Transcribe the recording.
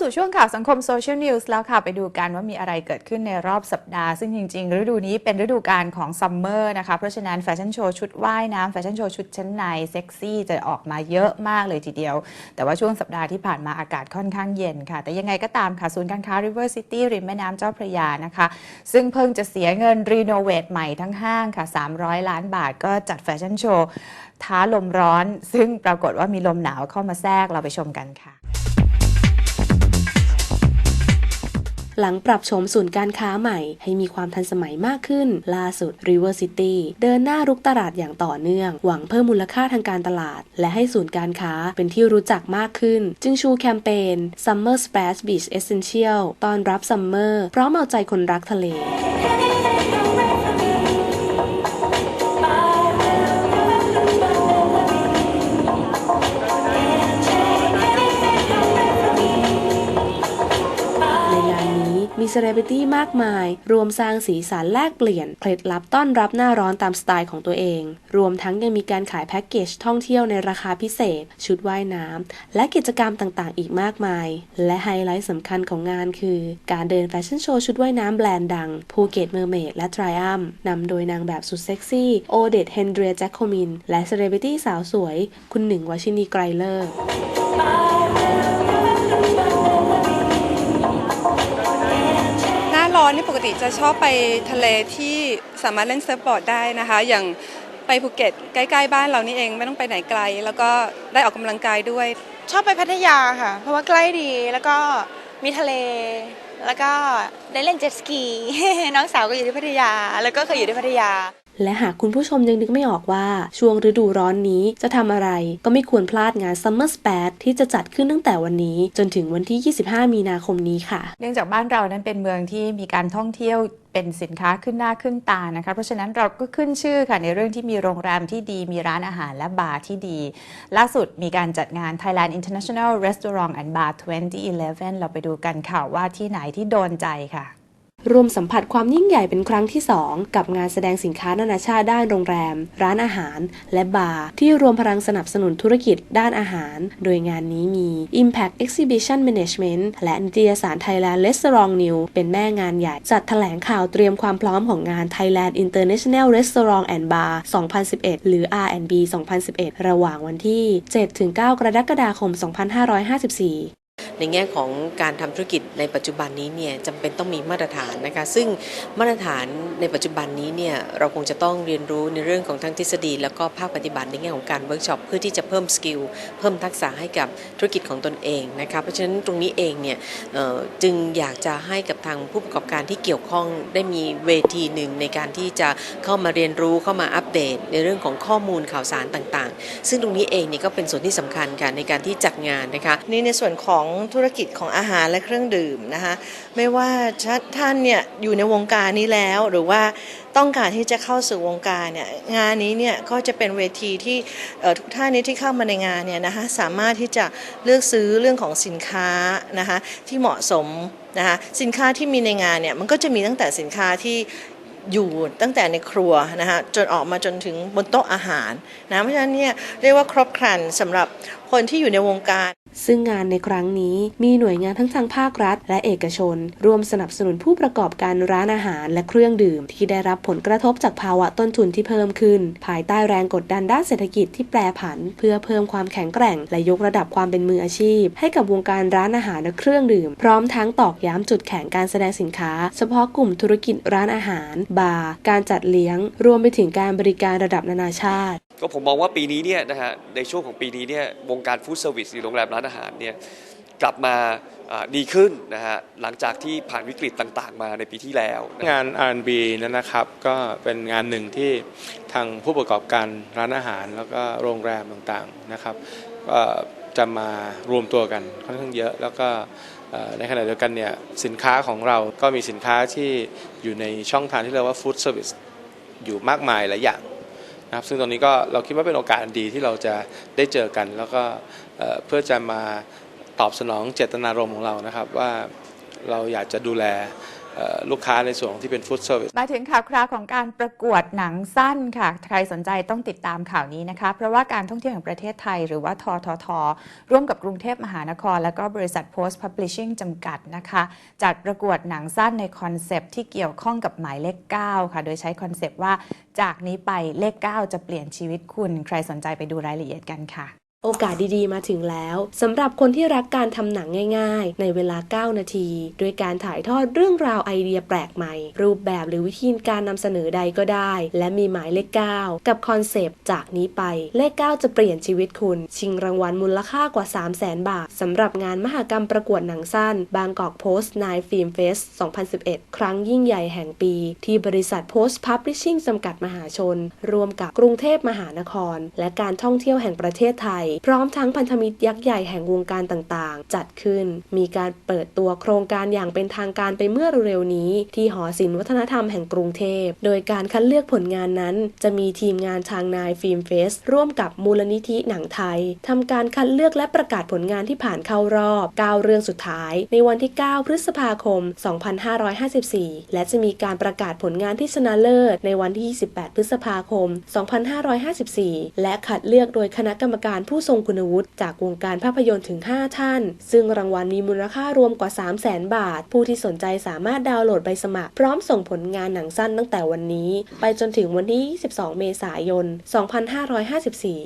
สู่ช่วงข่าวสังคมโซเชียลนิวส์แล้วค่ะ ไปดูกันว่ามีอะไรเกิดขึ้นในรอบสัปดาห์ ซึ่งจริง ๆ ฤดูนี้เป็นฤดูกาลของซัมเมอร์นะคะ เพราะฉะนั้นแฟชั่นโชว์ชุดว่ายน้ำแฟชั่นโชว์ชุดชั้นในเซ็กซี่จะออกมาเยอะมากเลยทีเดียว แต่ว่าช่วงสัปดาห์ที่ผ่านมาอากาศค่อนข้างเย็นค่ะ แต่ยังไงก็ตามค่ะ ศูนย์การค้า River City ริมแม่น้ำเจ้าพระยานะคะ ซึ่งเพิ่งจะเสียเงินรีโนเวทใหม่ทั้งห้างค่ะ 300 ล้านบาทก็จัดแฟชั่นโชว์ท้าลมร้อน ซึ่งปรากฏว่ามีลมหนาวเข้ามาแทรกเราไปชมกันค่ะ หลังปรับโฉมศูนย์การค้าใหม่ ให้มีความทันสมัยมากขึ้น ล่าสุด River City เดินหน้ารุกตลาดอย่างต่อเนื่อง หวังเพิ่มมูลค่าทางการตลาด และให้ศูนย์การค้าเป็นที่รู้จักมากขึ้น จึงชูแคมเปญ Summer Splash Beach Essential ตอนรับซัมเมอร์พร้อมเอาใจคนรักทะเล เซเลบริตี้มากมาย รวมสร้างสีสันแลกเปลี่ยน เคล็ดลับต้อนรับหน้าร้อนตามสไตล์ของตัวเอง รวมทั้งยังมีการขายแพ็กเกจท่องเที่ยวในราคาพิเศษ ชุดว่ายน้ำ และกิจกรรมต่างๆ อีกมากมาย และไฮไลท์สำคัญของงานคือ การเดินแฟชั่นโชว์ชุดว่ายน้ำแบรนด์ดังภูเก็ตเมอร์เมดและทริอัมนำโดยนางแบบสุดเซ็กซี่โอเดตเฮนเดรียแจ็คโคมิน และเซเลบริตี้สาวสวย คุณหนึ่งวชินีไกรเลิก ร้อนนี่ปกติจะชอบไปทะเลที่สามารถเล่นเซิร์ฟบอร์ดได้นะคะ อย่างไปภูเก็ตใกล้ๆบ้านเรานี่เองไม่ต้องไปไหนไกล แล้วก็ได้ออกกำลังกายด้วย ชอบไปพัทยาค่ะ เพราะว่าใกล้ดีแล้วก็มีทะเล แล้วก็ได้เล่นเจ็ตสกี น้องสาวก็อยู่ที่พัทยา แล้วก็เคยอยู่ที่พัทยา และหากคุณผู้ชมยังนึกไม่ออกว่าช่วงฤดูร้อนนี้จะทำอะไร ก็ไม่ควรพลาดงาน Summer Spat ที่จะจัดขึ้นตั้งแต่วันนี้ จนถึงวันที่ 25 มีนาคมนี้ค่ะ เนื่องจากบ้านเรานั้นเป็นเมืองที่มีการท่องเที่ยวเป็นสินค้าขึ้นหน้าขึ้นตานะคะ เพราะฉะนั้นเราก็ขึ้นชื่อค่ะในเรื่องที่มีโรงแรมที่ดี มีร้านอาหารและบาร์ที่ดี ล่าสุดมีการจัดงาน Thailand International Restaurant and Bar 2011 เราไปดูกันค่ะว่าที่ไหนที่โดนใจค่ะ รวมสัมผัสความยิ่งใหญ่เป็นครั้งที่ 2 กับงานแสดงสินค้านานาชาติด้านโรงแรม ร้านอาหาร และบาร์ที่รวมพลังสนับสนุนธุรกิจด้านอาหาร โดยงานนี้มี Impact Exhibition Management และนิตยสาร Thailand Restaurant New เป็นแม่งานใหญ่ จัดแถลงข่าวเตรียมความพร้อมของงาน Thailand International Restaurant and Bar 2011 หรือ R&B 2011 ระหว่างวันที่ 7-9 กรกฎาคม 2554 ในแง่ของการทำธุรกิจในปัจจุบันนี้เนี่ยจำเป็นต้องมีมาตรฐานนะคะซึ่งมาตรฐานในปัจจุบันนี้เนี่ยเราคงจะต้องเรียนรู้ในเรื่องของทั้งทฤษฎี แล้วก็ภาคปฏิบัติในแง่ของการเวิร์กช็อปเพื่อที่จะเพิ่มสกิลเพิ่มทักษะให้กับธุรกิจของตนเองนะคะเพราะฉะนั้นตรงนี้เองเนี่ยจึงอยากจะให้กับทางผู้ประกอบการที่เกี่ยวข้องได้มีเวทีหนึ่งในการที่จะเข้ามาเรียนรู้เข้ามาอัปเดต ในเรื่องของข้อมูลข่าวสารต่างๆ ซึ่งตรงนี้เองเนี่ยก็เป็นส่วนที่สำคัญค่ะในการที่จัดงานนะคะนี่ในส่วนของธุรกิจของอาหารและเครื่องดื่มนะคะไม่ว่าท่านเนี่ยอยู่ในวงการนี้แล้วหรือว่าต้องการที่จะเข้าสู่วงการเนี่ยงานนี้เนี่ยก็จะเป็นเวทีที่ทุกท่านนี้ที่เข้ามาในงานเนี่ยนะคะสามารถที่จะเลือกซื้อเรื่องของสินค้านะคะที่เหมาะสมนะคะสินค้าที่มีในงานเนี่ยมันก็จะมีตั้งแต่สินค้าที่อยู่ตั้งแต่ในครัวนะคะจนออกมาจนถึงบนโต๊ะอาหารนะเพราะฉะนั้นเนี่ยเรียกว่าครบครันสำหรับ คนที่อยู่ในวงการ ซึ่งงานในครั้งนี้มีหน่วยงานทั้งทางภาครัฐ และเอกชน ร่วมสนับสนุนผู้ประกอบการร้านอาหารและเครื่องดื่ม ที่ได้รับผลกระทบจากภาวะต้นทุนที่เพิ่มขึ้น ภายใต้แรงกดดันด้านเศรษฐกิจที่แปรผัน เพื่อเพิ่มความแข็งแกร่ง และยกระดับความเป็นมืออาชีพ ให้กับวงการร้านอาหารและเครื่องดื่ม พร้อมทั้งตอกย้ำจุดแข็งการแสดงสินค้า เฉพาะกลุ่มธุรกิจร้านอาหาร บาร์ การจัดเลี้ยง รวมไปถึงการบริการระดับนานาชาติ ก็ผมมองว่าปีนี้เนี่ยนะฮะในช่วงของปีนี้เนี่ยวงการฟู้ดเซอร์วิสหรือโรงแรมร้านอาหารเนี่ยกลับมาดีขึ้นนะฮะหลังจากที่ผ่านวิกฤตต่างๆ มาในปีที่แล้ว งาน R&B นั้นนะครับก็เป็นงานหนึ่งที่ทางผู้ประกอบการร้านอาหารแล้วก็โรงแรมต่างๆนะครับก็จะมารวมตัวกันค่อนข้างเยอะ แล้วก็ในขณะเดียวกันเนี่ยสินค้าของเราก็มีสินค้าที่อยู่ในช่องทางที่เรียกว่า Food Service อยู่มากมายหลายอย่าง นะครับซึ่งตรงนี้ก็เราคิดว่าเป็นโอกาสดีที่เราจะได้เจอกัน แล้วก็เพื่อจะมาตอบสนองเจตนารมณ์ของเรานะครับว่าเราอยากจะดูแล ลูกค้าในส่วนที่เป็นฟู้ดเซอร์วิสมาถึงข่าวคราวของการประกวดหนังสั้นค่ะ ใครสนใจต้องติดตามข่าวนี้นะคะ เพราะว่าการท่องเที่ยวแห่งประเทศไทย หรือว่าททท ร่วมกับกรุงเทพมหานคร และก็บริษัท Post Publishing จำกัดนะคะ จัดประกวดหนังสั้นในคอนเซปที่เกี่ยวข้องกับหมายเลข 9 ค่ะ โดยใช้คอนเซปว่าจากนี้ไปเลข 9 จะเปลี่ยนชีวิตคุณ ใครสนใจไปดูรายละเอียดกันค่ะ โอกาสดีๆ มาถึงแล้วสำหรับคนที่รักการทำหนังง่ายๆ ในเวลา 9 นาที โดยการถ่ายทอดเรื่องราวไอเดียแปลกใหม่ รูปแบบหรือวิธีการนำเสนอใดก็ได้ และมีหมายเลข 9 กับคอนเซปต์จากนี้ไป เลข 9 จะเปลี่ยนชีวิตคุณ ชิงรางวัลมูลค่ากว่า 3 0 0 0 0 0 บาทสำหรับงานมหกรรมประกวดหนังสั้น บางกอกโพสต์นายฟิล์มเฟส 2011 ครั้งยิ่งใหญ่แห่งปี ที่บริษัท Post Publishing จำกัดมหาชนร่วมกับกรุงเทพมหานคร และการท่องเที่ยวแห่งประเทศไทยพร้อมทั้งพันธมิตรยักษ์ใหญ่แห่งวงการต่างๆ จัดขึ้น มีการเปิดตัวโครงการอย่างเป็นทางการไปเมื่อเร็วๆนี้ ที่หอศิลป์วัฒนธรรมแห่งกรุงเทพ โดยการคัดเลือกผลงานนั้น จะมีทีมงานทางนายฟิล์มเฟส ร่วมกับมูลนิธิหนังไทยทำการคัดเลือกและประกาศผลงานที่ผ่านเข้ารอบ 9 เรื่องสุดท้าย ในวันที่ 9 พฤษภาคม 2554 และจะมีการประกาศผลงานที่ชนะเลิศในวันที่ 28 พฤษภาคม 2554 และคัดเลือกโดยคณะกรรมการผู้ผู้ทรงคุณวุฒิจากวงการภาพยนตร์ถึง 5 ท่าน ซึ่งรางวัลมีมูลค่ารวมกว่า 3 0 0 0 0 0 บาท ผู้ที่สนใจสามารถดาวน์โหลดใบสมัคร พร้อมส่งผลงานหนังสั้นตั้งแต่วันนี้ ไปจนถึงวันที่ 22 เมษายน 2554